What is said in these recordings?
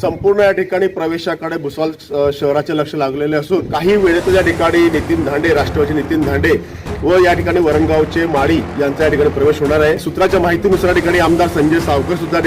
संपूर्ण या ठिकाणी प्रवेशाकडे भुसावळ शहराचे लक्ष लागलेले असून काही वेळेतच या ठिकाणी नितीन धांडे राष्ट्रवादी नितीन धांडे व या ठिकाणी वरणगावचे माळी यांचा या ठिकाणी प्रवेश होणार आहे. सूत्राच्या माहितीनुसार या ठिकाणी आमदार संजय सावकर सुद्धा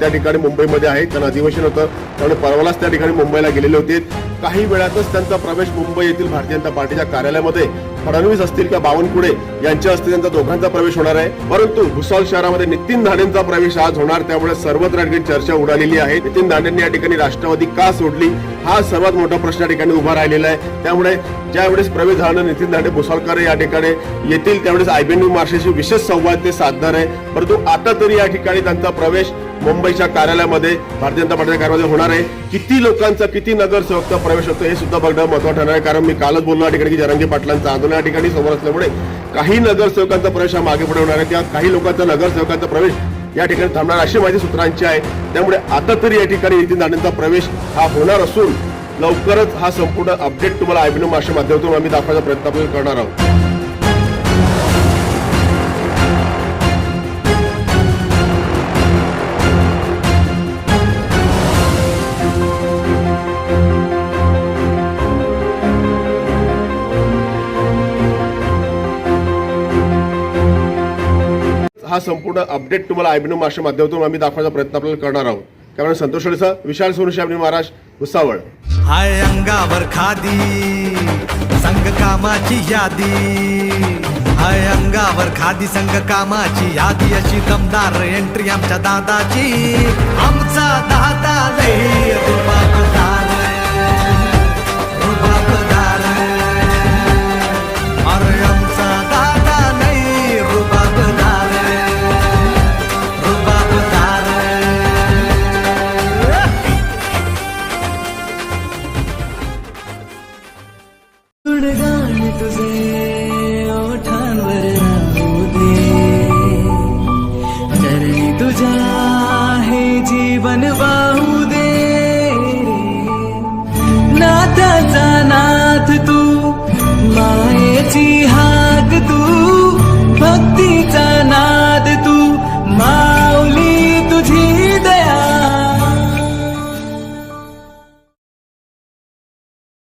त्या ठिकाणी मुंबईमध्ये आहेत. त्यांना अधिवेशन होतं. त्यामुळे परवालाच त्या ठिकाणी मुंबईला गेलेले होते. काही वेळातच त्यांचा प्रवेश मुंबई येथील भारतीय जनता पार्टीच्या कार्यालयामध्ये फडणवीस असतील किंवा बावनकुळे यांच्या हस्ते त्यांचा दोघांचा प्रवेश होणार आहे. परंतु भुसावळ शहरामध्ये नितीन धांडेंचा प्रवेश आज होणार त्यामुळे सर्वत्र चर्चा उडालेली आहे. नितीन धाडेंनी या ठिकाणी राष्ट्रवादी का सोडली? हा सर्वात मोठा प्रश्न या ठिकाणी उभा राहिलेला आहे. त्यामुळे ज्यावेळेस प्रवेश झाला नितीन धाडे भुसावळकर या ठिकाणी येतील त्यावेळेस आयबीएनयू मार्शाशी विशेष संवाद ते साधणार आहे. परंतु आता तरी या ठिकाणी त्यांचा प्रवेश मुंबईच्या कार्यालयामध्ये भारतीय जनता पार्टीच्या कार्यालयामध्ये होणार आहे. किती लोकांचा किती नगरसेवकचा प्रवेश शकतो हे सुद्धा बघणं महत्वाचं ठरणार आहे. कारण मी कालच बोललो या ठिकाणी की जरांगे पाटलांचं आंदोलन या ठिकाणी समोर असल्यामुळे काही नगरसेवकांचा प्रवेश हा मागे पुढे होणार आहे. किंवा काही लोकांचा नगरसेवकांचा प्रवेश या ठिकाणी थांबणार अशी माहिती सूत्रांची आहे. त्यामुळे आता तरी या ठिकाणी नितीन दांडेंचा प्रवेश हा होणार असून लवकरच हा संपूर्ण अपडेट तुम्हाला आयबीनो माशा माध्यमातून आम्ही दाखवायचा प्रयत्न करणार आहोत. हा संपूर्ण अपडेट तुम्हाला आयबीनो मार्शा माध्यमातून आम्ही दाखवायचा प्रयत्न आपल्याला करणार आहोत. त्यामुळे संतोष अडीसा विशाल सोनशी आम्ही महाराज भुसावळ. हाय अंगावर खादी संघ कामाची यादी. हाय अंगावर खादी संघ कामाची यादी. अशी दमदार एंट्री आमच्या दादाची. आमचा दादा लय मायेची हाक तू भक्तीचा नाद तू माऊली तुझी दया.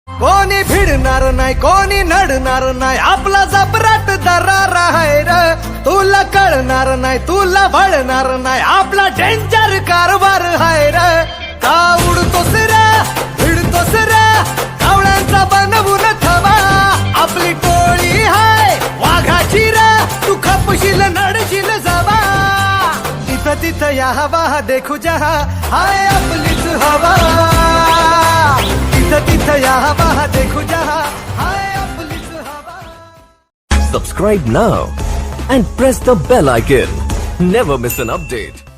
कोणी भिडणार नाही कोणी नडणार नाही आपला जबराट दरार आहे र. तुला कळणार नाही तुला भळणार नाही आपला डेंजर कारभार आहे र. अपलित हवा देखू जहा। हाय अपलित हवा। तिथ हवा देखू जहा। हाय पुलिस हवा। Subscribe now and press the bell icon never miss an update